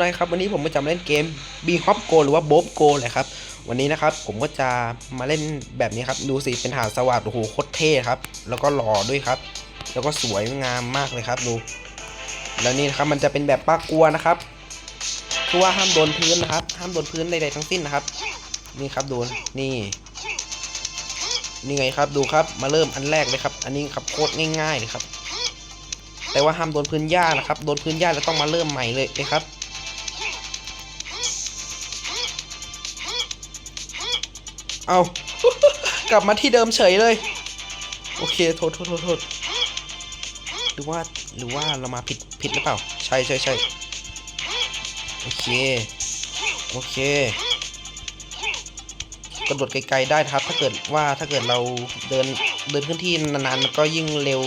นายครับ วันนี้ผมก็จะมาเล่นเกม b h o p Go หรือว่า b o b Go แหละครับ วันนี้นะครับผมก็จะมาเล่นแบบนี้ครับ ดูสิ เป็นหาดสวัสดโอ้โหโคตรเท่ครับ แล้วก็หล่อด้วยครับ แล้วก็สวยงามมากเลยครับดู แล้วนี่นะครับมันจะเป็นแบบป้ากลัวนะครับ คือว่าห้ามโดนพื้นนะครับ ห้ามโดนพื้นใดๆทั้งสิ้นนะครับ นี่ครับดูนี่ นี่ไงครับดูครับ มาเริ่มอันแรกเลยครับ อันนี้ครับโคตรง่ายๆเลยครับแต่ว่าห้ามโดนพื้นหญ้านะครับ โดนพื้นหญ้าแล้วต้องมาเริ่มใหม่เลยเลยครับ เอา กลับมาที่เดิมเฉยเลย โอเค โทษโทษโทษโทษหรือว่า หรือว่าเรามาผิด ผิดหรือเปล่า ใช่ใช่ใช่โอเค โอเค กระโดดไกลๆได้ครับ ถ้าเกิดว่า ถ้าเกิดเราเดิน เดินขึ้นที่นานๆ มันก็ยิ่งเร็ว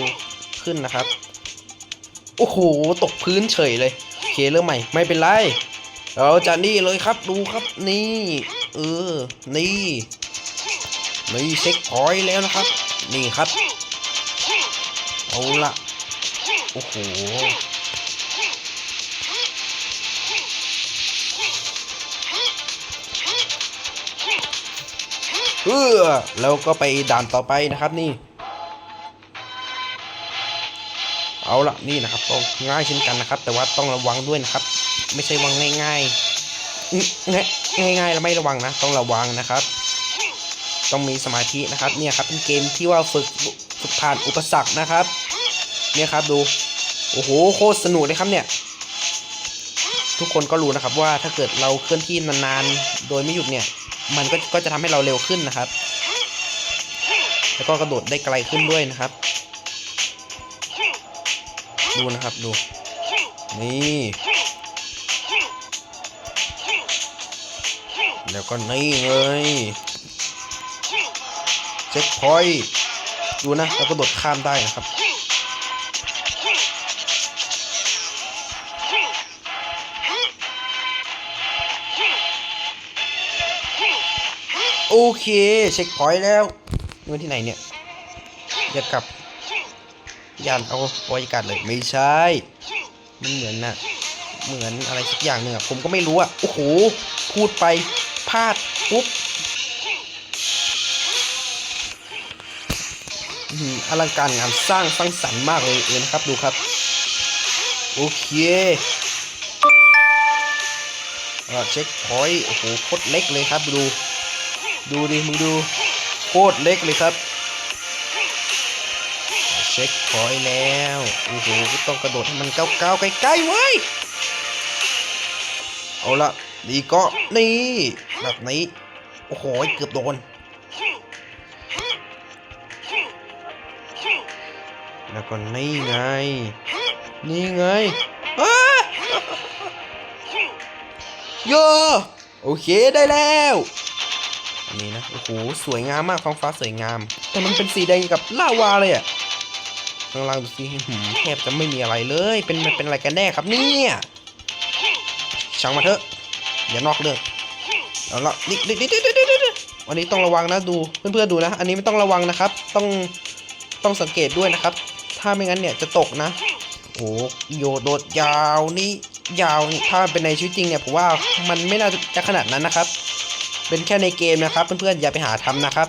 ขึ้นนะครับ โอ้โห ตกพื้นเฉยเลย โอเค เริ่มใหม่ ไม่เป็นไรเราจะนี่เลยครับ ดูครับ นี่ เออ นี่ นี่เช็คพอยต์แล้วนะครับ นี่ครับ เอาละโอ้โหเออแล้วก็ไปด่านต่อไปนะครับนี่ เอาละนี่นะครับก็ง่ายเช่นกันนะครับ แต่ว่าต้องระวังด้วยนะครับ ไม่ใช่วางง่ายๆง่ายง่ายๆแล้วไม่ระวังนะ ต้องระวังนะครับ ต้องมีสมาธินะครับเนี่ยครับเป็นเกมที่ว่าฝึกฝึกผ่านอุปสรรคนะครับ เนี่ยครับดูโอ้โหโคตรสนุกเลยครับเนี่ย ทุกคนก็รู้นะครับว่าถ้าเกิดเราเคลื่อนที่นานๆโดยไม่หยุดเนี่ย มันก็ก็จะทำให้เราเร็วขึ้นนะครับ แล้วก็กระโดดได้ไกลขึ้นด้วยนะครับ ดูนะครับดูนี่แล้วก็นี่เลย เช็คพอยต์ดูนะแล้วก็โดดข้ามได้นะครับโอเค เช็คพอยต์แล้วนี่นที่ไหนเนี่ยจะกลับยานเอาบรรยากาศเลยไม่ใช่มันเหมือนน่ะเหมือนอะไรสักอย่างหนึ่งอะผมก็ไม่รู้อะโอ้โหพูดไปพลาดปุ๊บ อลังการงานสร้างสร้างสรรค์มากเลยเอนะครับดูครับ โอเคเช็คพอยต์โอ้โหโคตรเล็กเลยครับดู ดูดิมึงดูโคตรเล็กเลยครับเช็คพอยต์แล้วโอ้โหต้องกระโดดให้มันเก้าๆใกล้ๆเว้เอาละดีก็นี่แบบนี้ โอ้โหเกือบโดน แล้วก็นี่ไง นี่ไงอ้าโยโอเคได้แล้วอันนี้นะโอ้โหสวยงามมากท้องฟ้าสวยงาม แต่มันเป็นสีแดงกับลาวาเลยอะข้างล่างดูสิหืมแทบจะไม่มีอะไรเลย เป็นมันเป็นอะไรกันแน่ครับเนี่ยช่างมาเถอะอย่านอกเรื่องเอาละดิดิดิดิดิดิดิวันนี้ต้องระวังนะดูเพื่อนๆดูนะ อันนี้ไม่ต้องระวังนะครับ ต้องต้องสังเกตด้วยนะครับ ถ้าไม่งั้นเนี่ยจะตกนะโอ้โยโดดยาวนี่ยาวนี่ถ้าเป็นในชีวิตจริงเนี่ยผมว่ามันไม่น่าจะขนาดนั้นนะครับ เป็นแค่ในเกมนะครับ เพื่อนๆอย่าไปหาทำนะครับ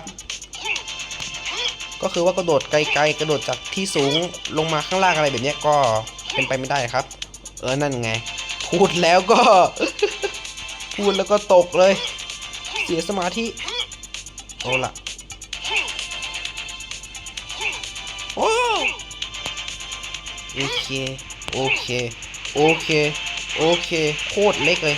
ก็คือว่ากระโดดไกลๆ กระโดดจากที่สูงลงมาข้างล่างอะไรแบบนี้ก็เป็นไปไม่ได้ครับ เออนั่นไง พูดแล้วก็ พูดแล้วก็ตกเลย เสียสมาธิ โอ้ละ โอเค โอเค โอเค โอเค โคตรเล็กเลย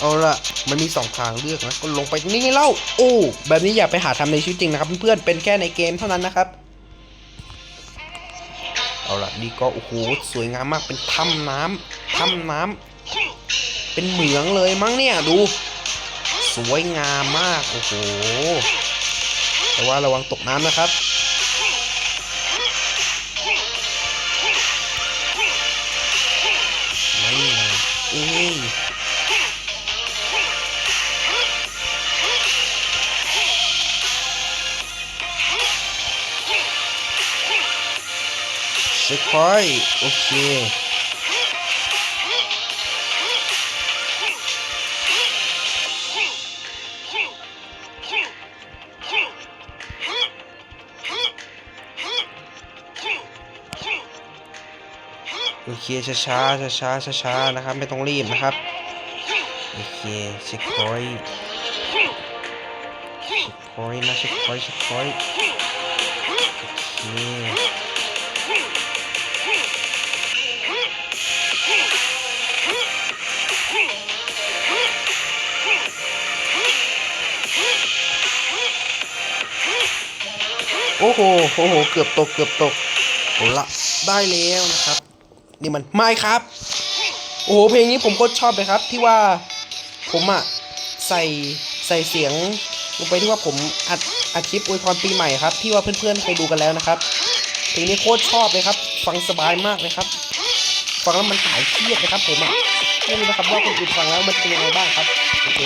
เอาละมันมีสองทางเลือกนะ ก็ลงไปตรงนี้ไงเล่า โอ้ แบบนี้อย่าไปหาทำในชีวิตจริงนะครับ เพื่อนๆ เป็นแค่ในเกมเท่านั้นนะครับ เอาละนี่ก็ โอ้โห สวยงามมาก เป็นถ้ำน้ำถ้ำน้ำ เป็นเหมืองเลยมั้งเนี่ยดู สวยงามมาก โอ้โห แต่ว่าระวังตกน้ำนะครับ ไม่เลยเอ้ยเช็คพอยโอเค เคช้าช้าช้าช้าช้านะครับ ไม่ต้องรีบนะครับโอเคเช็คพอยต์เช็คพอยต์นะเช็คพอยต์เช็คพอยต์โอเคโอ้โหโอ้โห เกือบตก เกือบตกเอาละ ได้แล้วนะครับ นี่มันไม่ครับ โอ้โหเพลงนี้ผมโคตรชอบเลยครับ ที่ว่าผมอะใส่ใส่เสียงลงไปที่ว่าผมอัดอัดคลิปอวยพรปีใหม่ครับ ที่ว่าเพื่อนๆเคยดูกันแล้วนะครับ เพลงนี้โคตรชอบเลยครับ ฟังสบายมากเลยครับ ฟังแล้วมันหายเครียดนะครับผมอะไม่รู้นะครับว่าคนอื่นฟังแล้วมันเป็นยังไงบ้างครับโอเค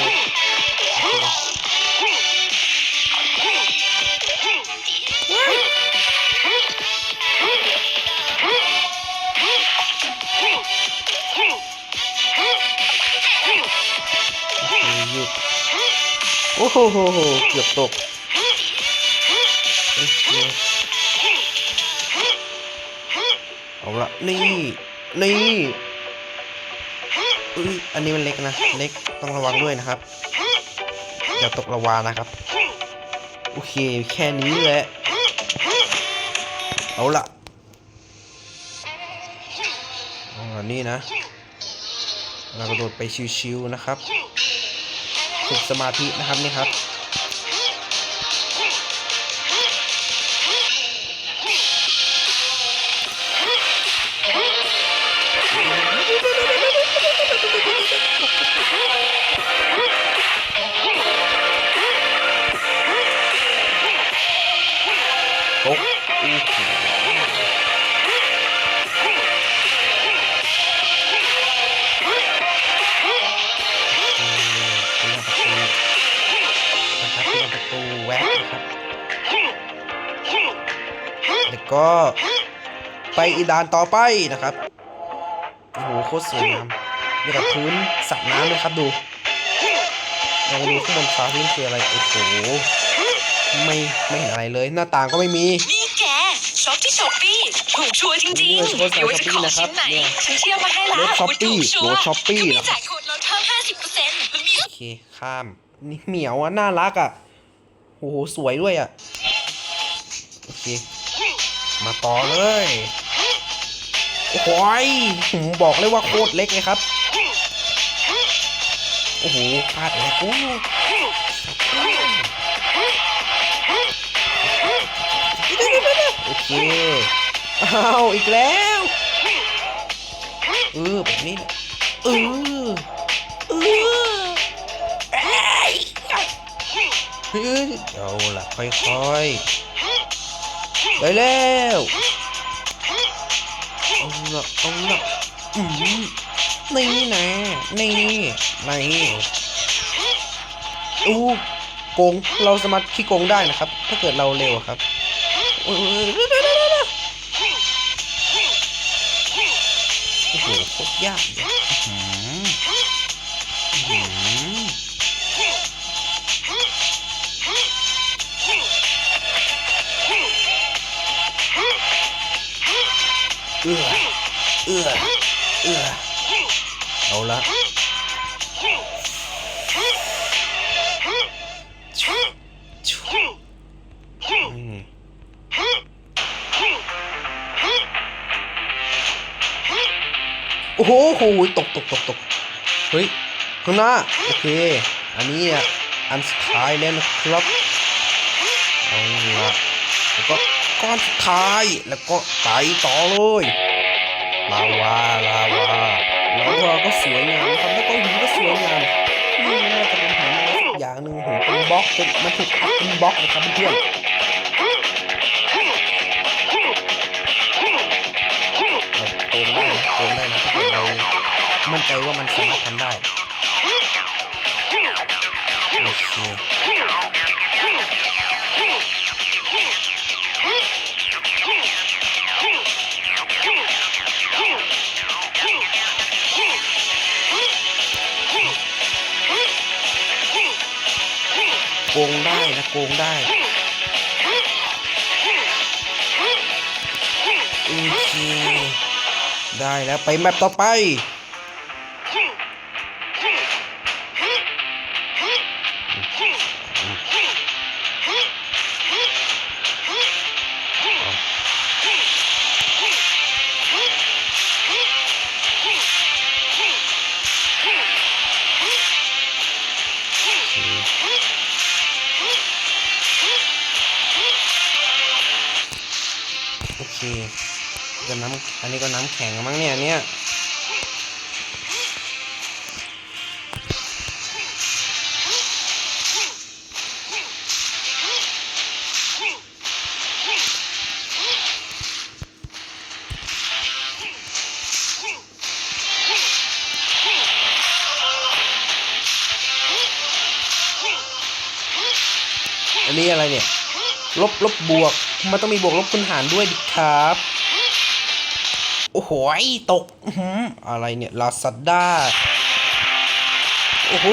โอ้โหโหโหเกือบตกเอาละนี่ นี่อุ้ยอันนี้มันเล็กนะ เล็กต้องระวังด้วยนะครับ อย่าตกระวานะครับ โอเค แค่นี้แหละ เอาละอาละนี่นะ เรากระโดดไปชิวๆนะครับ ฝึกสมาธินะครับนี่ครับ ตูแว็กนะครับ แล้วก็ไปอีดานต่อไปนะครับ โอ้โหโคตรสวยงามมีกับพื้นสระน้ำเลยครับดูลองดูข้างบนฟ้าพื้นคืออะไร โอ้โห ไม่ไม่เห็นอะไรเลย หน้าต่างก็ไม่มีนี่แกช็อปที่ช้อปปี้ถูกชัวร์จริงนี่ๆเลยเฉพาะสายไม่ว่าจะของ Shopee นะครับชิ้นไหนเนี่ยฉันเชื่อมาให้ละรถ Shopee ถูกชัวรถ Shopee มีนะครับจ่ายคูดลดเพิ่ม50%แล้วมีโอเค ข้าม นี่เหมียวอะ น่ารักอะ โอ้โห สวยด้วยอะ โอเค มาต่อเลย โอ้ยผมบอกเลยว่าโคตรเล็กเลยครับ โอ้โหพลาดเลยกูโอเค อ้าว อีกแล้ว เออแบบนี้เออ เฮ้ยเอาละค่อยๆได้แล้วเอาละเอาละอืมนี่นะนี่นี่อู้โกงเราสามารถขี้โกงได้นะครับ ถ้าเกิดเราเร็วอะครับโอ้ยโอ้โหโคตรยากเลย โอ้โหโหตกตกตกตกเฮ้ยข้างหน้าโอเค อันนี้อะอันสุดท้ายแล้วนะครับเอาละแล้วก็ก้อนสุดท้ายแล้วก็ไปต่อเลยลาวาลาวาลาวาก็สวยงามนะครับแล้วก็หินก็สวยงามนี่มันน่าจะเป็นหินอะอย่างหนึ่งหินเป็นบล็อกเป็นมันถูกอัดเป็นบล็อกนะครับเพื่อน โกงได้นะถ้าเรามั่นใจว่ามันสามารถทำได้โอเคโกงได้นะโกงได้โอเค ได้แล้วไปแมปต่อไปำแข็งมั้งเนี่ยเนี่ยอันนี้อะไรเนี่ย ลบลบบวก มันต้องมีบวกลบคูณหารด้วยดิครับ โหยตกอะไรเนี่ยลาซาด้าโอ้โห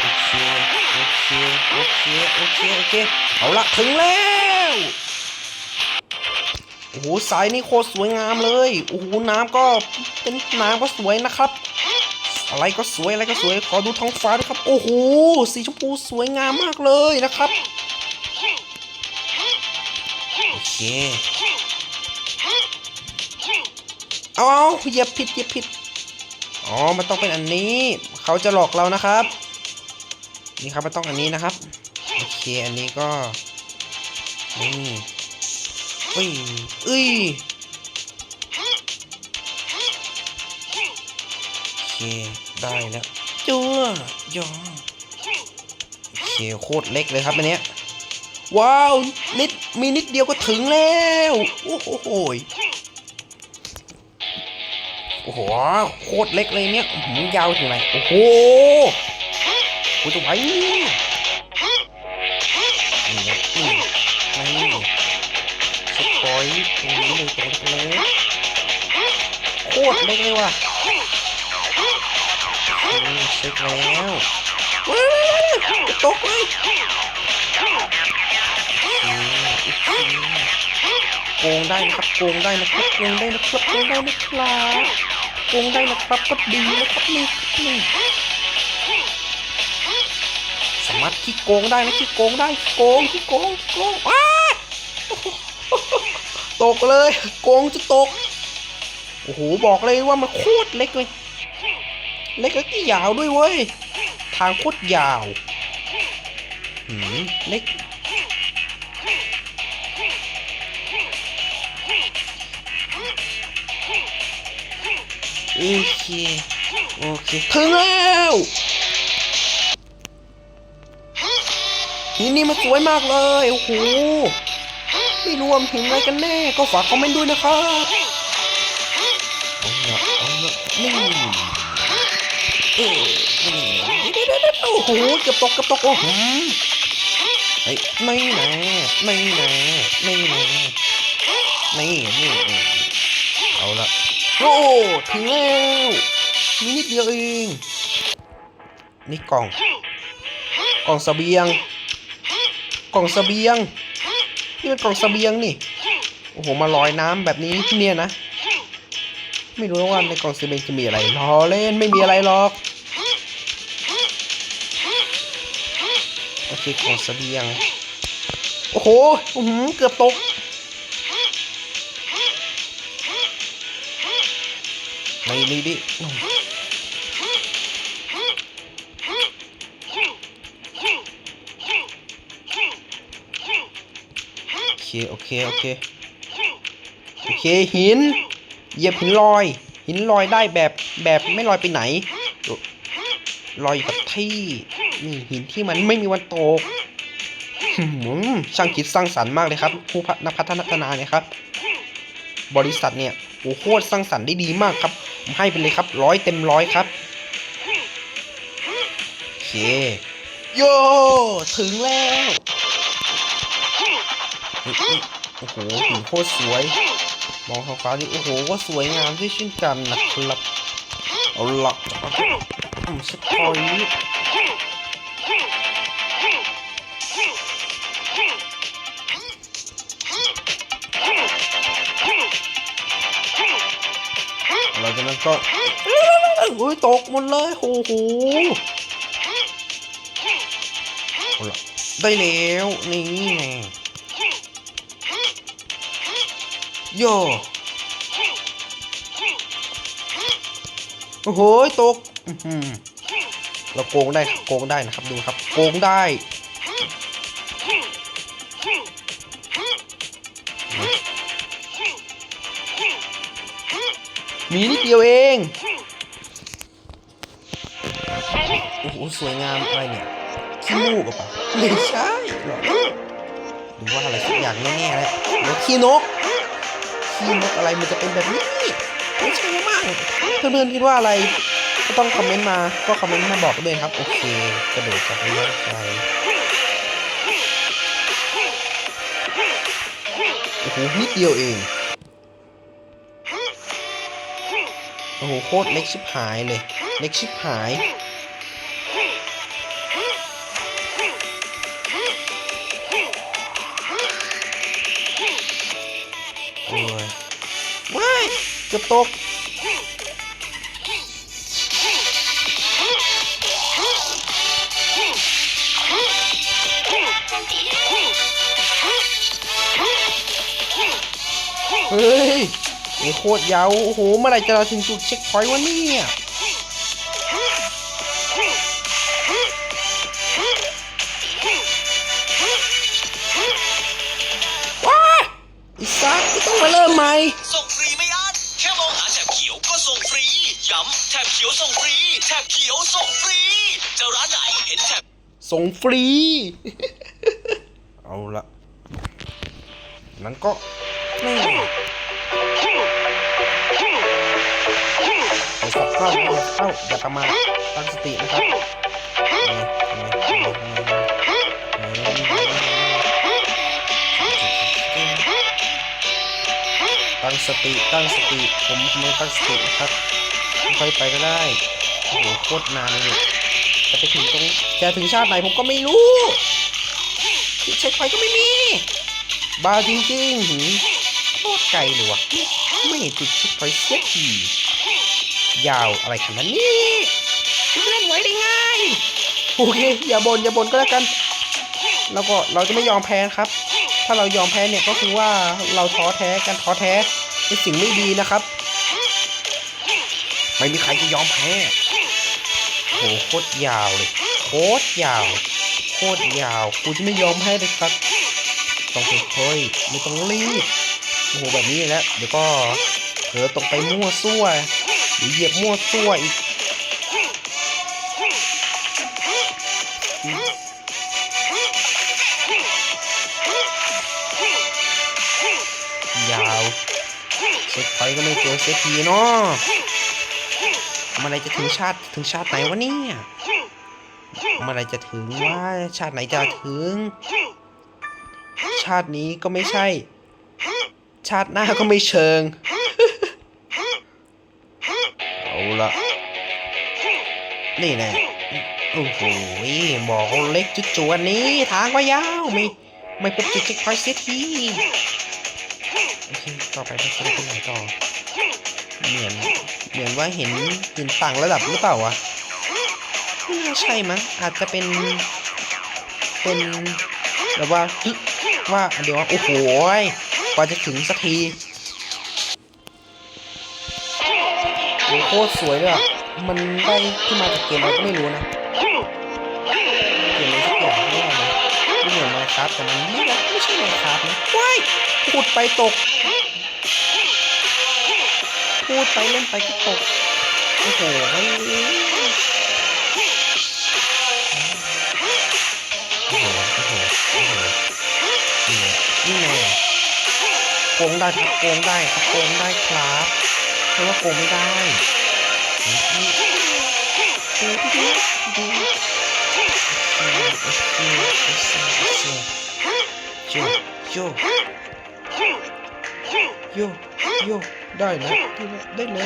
โอเคโอเคโอเคโอเคโอเคเอาละถึงแล้วโอ้โหสายนี่โคตรสวยงามเลยโอ้โหน้ำก็เป็นน้ำก็สวยนะครับอะไรก็สวยอะไรก็สวยขอดูท้องฟ้าด้วยครับ โอ้โหสีชมพูสวยงามมากเลยนะครับโอเค เอาเอาเหยียบผิดเหยียบผิดอ๋อ มันต้องเป็นอันนี้ เขาจะหลอกเรานะครับ นี่ครับมันต้องอันนี้นะครับ โอเค อันนี้ก็ นี่เอ้ยเอ้ยโอเค ได้แล้วจั่วยอโอเค โคตรเล็กเลยครับอันเนี้ย ว้าว นิด มีนิดเดียวก็ถึงแล้ว โอ้โหโหยโอ้โหโคตรเล็กเลยเนี่ยหือยาวถึงไหนโอ้โหกูจะไหวนี่นะนี่นี่สปอยตรงนี้เลยตรงนี้เลยโคตรเล็กเลยว่ะนี่เช็คแล้วว้าวตกเลยโกงได้นะครับโกงได้นะครับโกงได้นะครับโกงได้นะครับ โกงได้นะครับก็ดีนะครับนี่นี่สามารถขี้โกงได้นะขี้โกงได้โกงขี้โกงโกงอ้าตกเลยโกงจะตกโอ้โหบอกเลยว่ามันโคตรเล็กเลยเล็กแล้วก็ยาวด้วยเว้ยทางโคตรยาวหืมเล็ก โอเค โอเคถึงแล้วหินนี่มันสวยมากเลย โอ้โห ไม่รวมหินอะไรกันแน่ ก็ฝากคอมเมนต์ด้วยนะครับเอาละเอาละนี่เออนี่เดี๋ยวเดี๋ยวเดี๋ยวโอ้โหเกือบตกเกือบตก โอ้โหเฮ้ยไม่นะไม่นะไม่นะนี่นี่นี่เอาละ โอ้ถึงแล้วมีนิดเดียวเองนี่กล่อง กล่องเสบียง กล่องเสบียง นี่เป็นกล่องเสบียงนี่ โอ้โห มาลอยน้ำแบบนี้เนี่ยนะ ไม่รู้ว่าในกล่องเสบียงจะมีอะไรรอเล่นไม่มีอะไรหรอก โอเค กล่องเสบียง โอ้โหอื้อหือเกือบตก ในนี้ดิโอเค โอเค โอเค โอเค หิน เหยียบหินลอย หินลอยได้แบบแบบไม่ลอยไปไหน ลอยอยู่กับที่นี่หินที่มันไม่มีวันตกหืมช่างคิดสร้างสรรค์มากเลยครับ ผู้พัฒนักพัฒนาเนี่ยครับ บริษัทเนี่ยโอ้โหโคตรสร้างสรรค์ได้ดีมากครับผม ให้ไปเลยครับร้อยเต็มร้อยครับโอเคโยถึงแล้วโอ้โหหินโคตรสวยมองท้องฟ้าดิโอ้โหก็สวยงามที่เช่นกันนะครับเอาละเอาละอืมสปอยล์ ก็โอ้ยตกหมดเลยโอ้โหได้แล้วนี่ไงโยโอ้โหตกเราโกงได้โกงได้นะครับดูครับ โกงได้ มีนิดเดียวเอง โอ้โห สวยงามอะไรเนี่ยขี้มูกหรือเปล่าไม่ใช่หรอกหรือว่าอะไรสักอย่างแน่ๆแล้วหรือขี้นกขี้นกอะไรมันจะเป็นแบบนี้ไม่ใช่มั้งเพื่อนๆคิดว่าอะไร ก็ต้องคอมเมนต์มาก็คอมเมนต์มาบอกด้วยครับ โอเคกระโดดจากระยะไกลโอ้โหนิดเดียวเอง โอ้โหโคตรเล็กชิบหายเลย เล็กชิบหาย โอ้ยว้ายเกือบตกเฮ้ย โอ้โหโคตรยาวโอ้โหเมื่อไหร่จะเราถึงจุดเช็คพอยต์วะเนี่ยว้าอีสักก็ต้องมาเริ่มใหม่ส่งฟรีไม่อั้นแค่มองหาแถบเขียวก็ส่งฟรีย้ำแถบเขียวส่งฟรีแถบเขียวส่งฟรีจะร้านไหนเห็นแถบส่งฟรี เอาละนั้นก็ เข้าเข้าอย่าประมาทตั้งสตินะครับตั้งสติตั้งสติผมไม่ตั้งสตินะครับค่อยไปก็ได้โอ้โหโคตรนานเลยจะไปถึงตรงจะถึงชาติไหนผมก็ไม่รู้จุดเช็คไฟก็ไม่มีบ้าจริงๆหืมโคตรไกลเลยวะไม่เห็นจุดเช็คไฟเสียที ยาวอะไรขนาดนี้เล่นไว้ได้ไงโอเคอย่าบน่นอย่าบ่นก็แล้วกัน แล้วก็เราจะไม่ยอมแพ้นะครับ ถ้าเรายอมแพ้เนี่ยก็คือว่าเราท้อแท้กันท้อแท้เป็นสิ่งไม่ดีนะครับ ไม่มีใครจะยอมแพ้โหโคตรยาวเลยโคตรยาว โคตรยาวกูจะไม่ยอมให้เลยครับต้องค่อยๆไม่ต้องรีบโอ้โหแบบนี้แหล้วเดี๋ยวก็เผลอตกไปมั่วซั่วหรือ เหยียบมั่วซั่วอีกยาวเช็คไฟก็ไม่เจอเสียทีเนาะมื่อไรจะถึงชาติถึงชาติไหนวะเนี่ยมื่อไรจะถึงว่าชาติไหนจะถึง ชาตินี้ก็ไม่ใช่ ชาติหน้าก็ไม่เชิง นี่แน่โอ้โหบอกเขาเล็กจุดจวนนี้ ทางก็ยาวไม่ไม่พบจุดเช็คไฟเสียทีโอเคต่อไปเราจะไปไหนต่อ เหมือนเหมือนว่าเห็นหินต่างระดับหรือเปล่าวะไม่ใช่มั้งอาจจะเป็น เป็นแบบว่าว่าเดี๋ยวโอ้โหกว่าจะถึงสักทีโอ้โคตรสวยเลยอะ มันได้ที่มาจากเกมอะไรก็ไม่รู้นะเกมอะไรสักอย่างไม่ได้นะไม่เหมือนไมครับแต่มันไม่นะไม่ใช่ไมครับนะว้ายขุดไปตก พูดไปเล่นไปก็ตกโอ้โหโอ้โหโอ้โหโอ้โหนี่ไงนี่ไงโกงได้ครับโกงได้ครับโกงได้ครับเพราะว่าโกงไม่ได้ โอเคโอเคโอเคโยโยโยได้นะได้นะได้นะ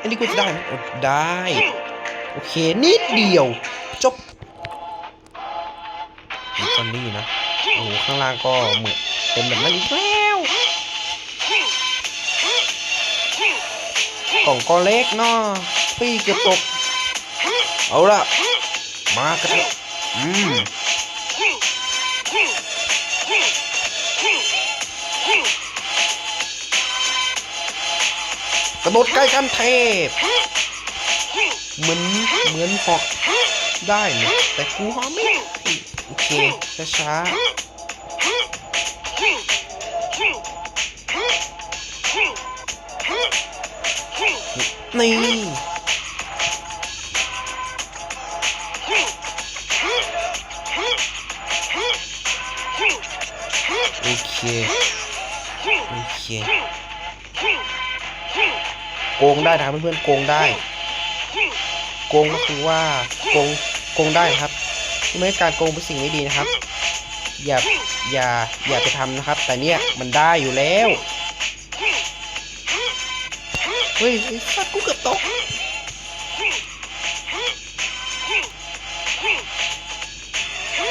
อันนี้กูจะได้ไหมได้ โอเค นิดเดียว จบนี่ก็นี่นะ โอ้ข้างล่างก็เหมือนเป็นแบบนั้นอีกแล้ว ล่องก็เล็กเนาะปี้เกือบตก เอาละมากันอืมกระโดดใกล้กันเทพ เหมือนเหมือนหอกได้นะแต่กูหอไม่โอเคช้าๆ นี่โอเคโอเคโกงได้นะครับเพื่อนๆโกงได้ โกงก็คือว่าโกงโกงได้ครับไม่ให้การโกงเป็นสิ่งไม่ดีนะครับ อย่าอย่าอย่าไปทำนะครับ แต่เนี่ยมันได้อยู่แล้ว เฮ้ยไอ้สัตว์กูเกือบตก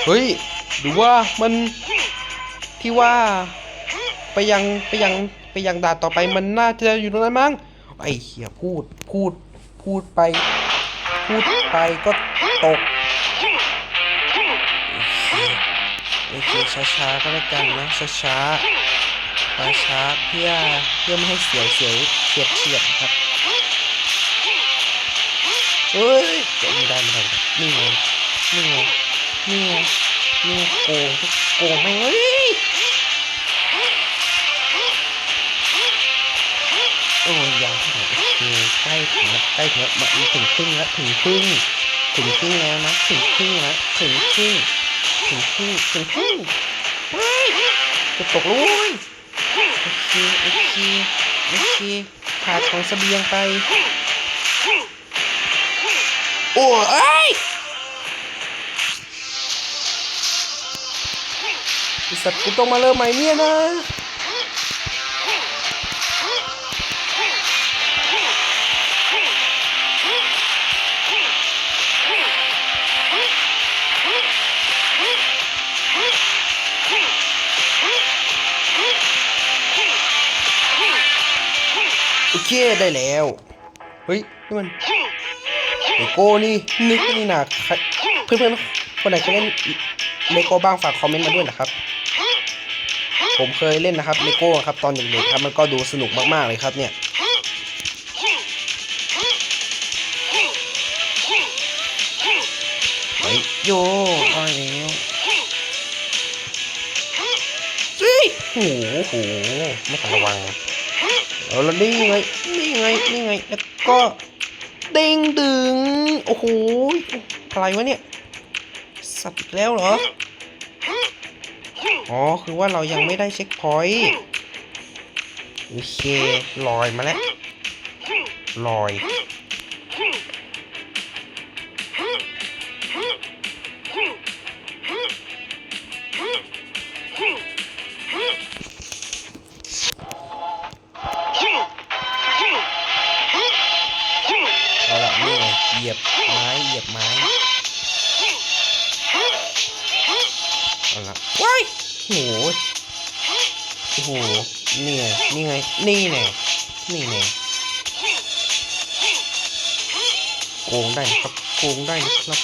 เฮ้ยหรือว่ามันที่ว่าไปยังไปยังไปยังด่านต่อไปมันน่าจะอยู่ตรงนั้นมั้งไอ้เหี้ยพูดพูดพูดไป พูดไปก็ตกโอเคช้าๆก็แล้วกันนะช้าๆ ช้าๆเพื่อเพื่อไม่ให้เสียวเสียวเฉียดเฉียดครับเฮ้ยจะไม่ได้ไม่ได้นี่ไงนี่ไงนี่ไงนี่โกงโกงไม่เฮ้ยโอ้ยยาวเท่ไหร่ใกล้ถึงแล้วใกล้ถึงแล้วมาถึงครึ่งแล้วถึงครึ่งถึงครึ่งแล้วนะถึงครึ่งแล้วถึงครึ่งถึงครึ่งถึงครึ่งเฮ้ยจะตกล้วเว้ย โอเคโอเคโอเคขาดของเสบียงไป โอ้ยเอ้ยไอ้สัตว์กูต้องมาเริ่มใหม่เนี่ยนะ เคได้แล้ว เฮ้ยนี่มันเลโก้นี่นึกนี่นะเพื่อนๆคนไหนเคยเล่นเลโก้บ้างฝากคอมเมนต์มาด้วยนะครับ ผมเคยเล่นนะครับเลโก้ครับตอนเด็กๆครับมันก็ดูสนุกมากๆเลยครับเนี่ยเฮ้ยโยอ้อยแล้วเฮ้ยโหโหไม่ทันระวัง เอาละนี่ไงนี่ไงนี่ไงแล้วก็เด้งดึงโอ้โหอะไรวะเนี่ยสับอีกแล้วเหรออ๋อคือว่าเรายังไม่ได้เช็คพอยต์โอเคลอยมาแล้วลอย นี่ไงนี่แน่นี่แน่โกงได้นะครับโกงได้นะครับ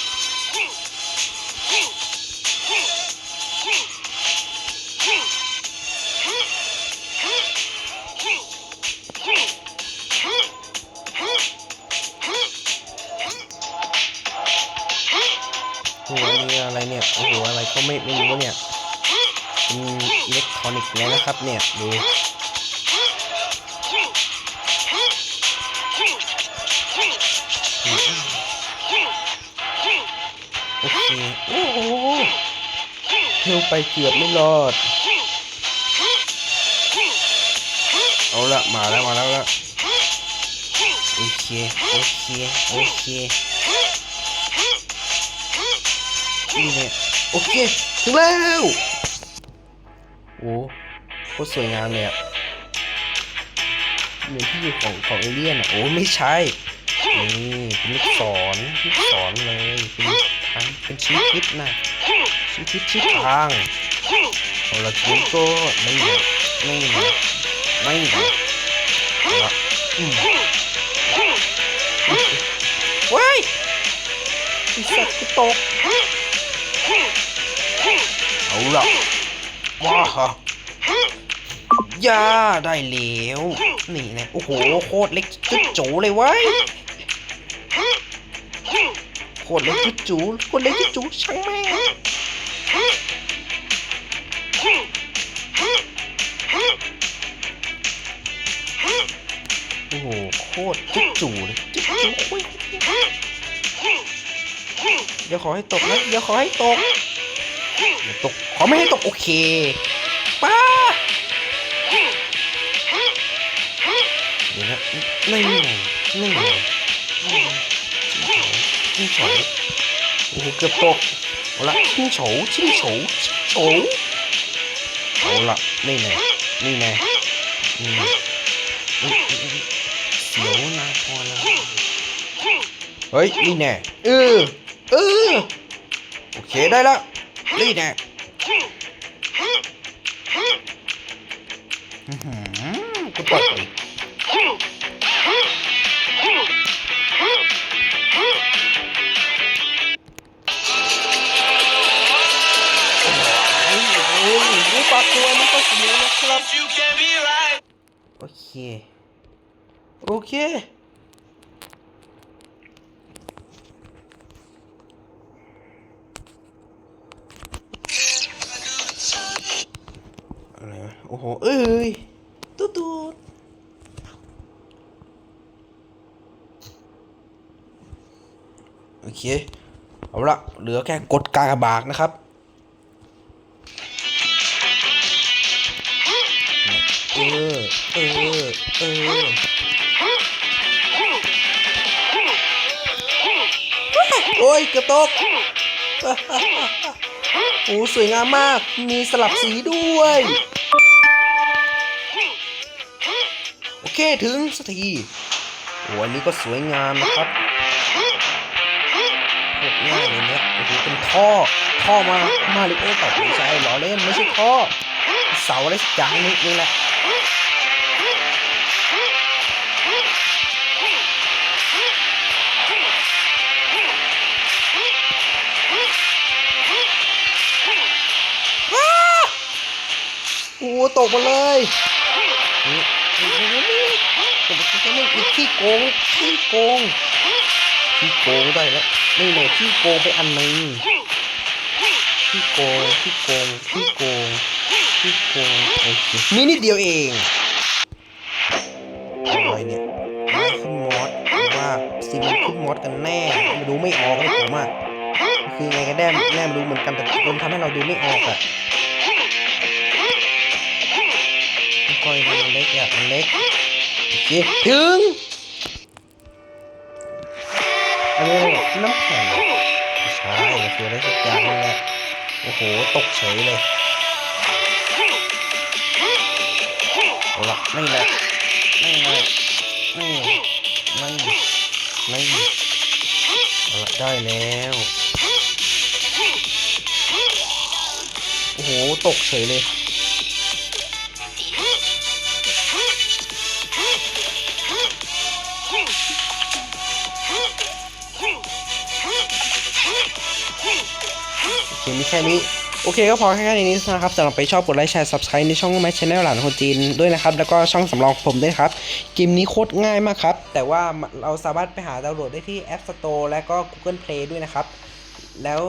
โอ้โหอันนี่อะไรเนี่ยโอ้โหอะไรก็ไม่ไม่รู้เนี่ยเป็นอิเล็กทรอนิกส์แล้วนะครับเนี่ยดู เที่ยวไปเกือบไม่รอด เอาละมาแล้วมาแล้วละโอเคโอเคโอเคนี่แหละโอเคถึงแล้วโอ้โคตรสวยงามเลยอะเหมือนที่อยู่ของของเอเลี่ยนอะโอ้ไม่ใช่นี่เป็นลูกศรลูกศรเลยเป็นทางเป็นชี้ทิศนะ ชี้ทิศชี้ทางเอาละกูก็ไม่หนไม่หนไม่หนเอาละอืมว้ายไอ้สัตว์กูตกเอาละว้าฮะยาได้แล้วนี่นะโอ้โหโคตรเล็กจุดจูเลยเว้ยโคตรเล็กจุดจูโคตรเล็กจุดจูช่างแม่ คตรจุดจูเลยจุดจูโอ้ยเดี๋ยวขอให้ตกนะเดี๋ยวขอให้ตกตกขอไม่ให้ตกโอเคป้าเดี๋ยวนะนี่ไงนี่ไงชิงโฉวโอ้โหเกือบตกเอาละชิงโฉวชิงโฉวชิงโฉวเอาละนี่ไงนี่ไงนี่ ฮ้ยนี่แน่เออเออโอเคได้แล้วนี่แน่อื้อหือกูตกอีกโอ้ยโอ้ยกูปากตัวมันก็เสียนะครับ You can be right โอเค โอเค โอ้โห เอ้ยตุ๊ดตุ๊ดโอเค เอาละเหลือแค่กดกากบากนะครับเออเออเออโอ้ยกระตกโอ้สวยงามมาก มีสลับสีด้วย เคถึงสักทีโอ้อันนี้ก็สวยงามนะครับโคตรง่ายเลยเนี่ยโอ้โหเป็นท่อ ท่อมามาริโอตอบไม่ใช่ล้อเล่นไม่ใช่ท่อ เสาอะไรสักอย่างนึงนี่แหละโอ้ตกมาเลย นี่นี่นี่นี่ตกมานี่อีกขี้โกงขี้โกงขี้โกงได้แล้วนี่เนี่ยขี้โกงไปอันหนึงขี้โกงขี้โกงขี้โกงขี้โกงโอเคมีนิดเดียวเองอะไรเนี่ยม่ขึ้นมอสหรือว่าซีมันขึ้นมอสกันแน่มาดูไม่ออกเลยผมอะคือไงกันแน่แน่ดูเหมือนกันแต่มันทำให้เราดูไม่ออกอะค่อยมันเล็กอะมันเล็ก คถึงอันนี้อะไรเคน้ำแข็งใช่คืออะไรสักอย่างนั่แหละโอ้โห ตกเฉยเลยเอาละไม่แหละไม่ละไม่ไม่ไม่เอาละได้แล้วโอ้โห ตกเฉยเลย แค่นี้โอเคก็พอแค่นี้นะครับสำหรับไปชอบกดไลค์แชร์ subscribe ในช่องไม้ชแนลหลานคนจีนด้วยนะครับ แล้วก็ช่องสำรองผมด้วยครับเกมนี้โคตรง่ายมากครับ แต่ว่าเราสามารถไปหาดาวน์โหลดได้ที่ App Store และก็ Google Play ด้วยนะครับ แล้ว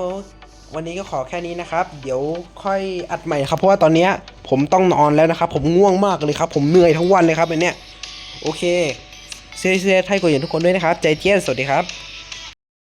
วันนี้ก็ขอแค่นี้นะครับ เดี๋ยวค่อยอัดใหม่ครับ เพราะว่าตอนนี้ผมต้องนอนแล้วนะครับ ผมง่วงมากเลยครับ ผมเหนื่อยทั้งวันเลยครับอันเนี้ยโอเคเซียๆให้กดอย่างทุกคนด้วยนะครับ ใจเจี้ยนสวัสดีครับ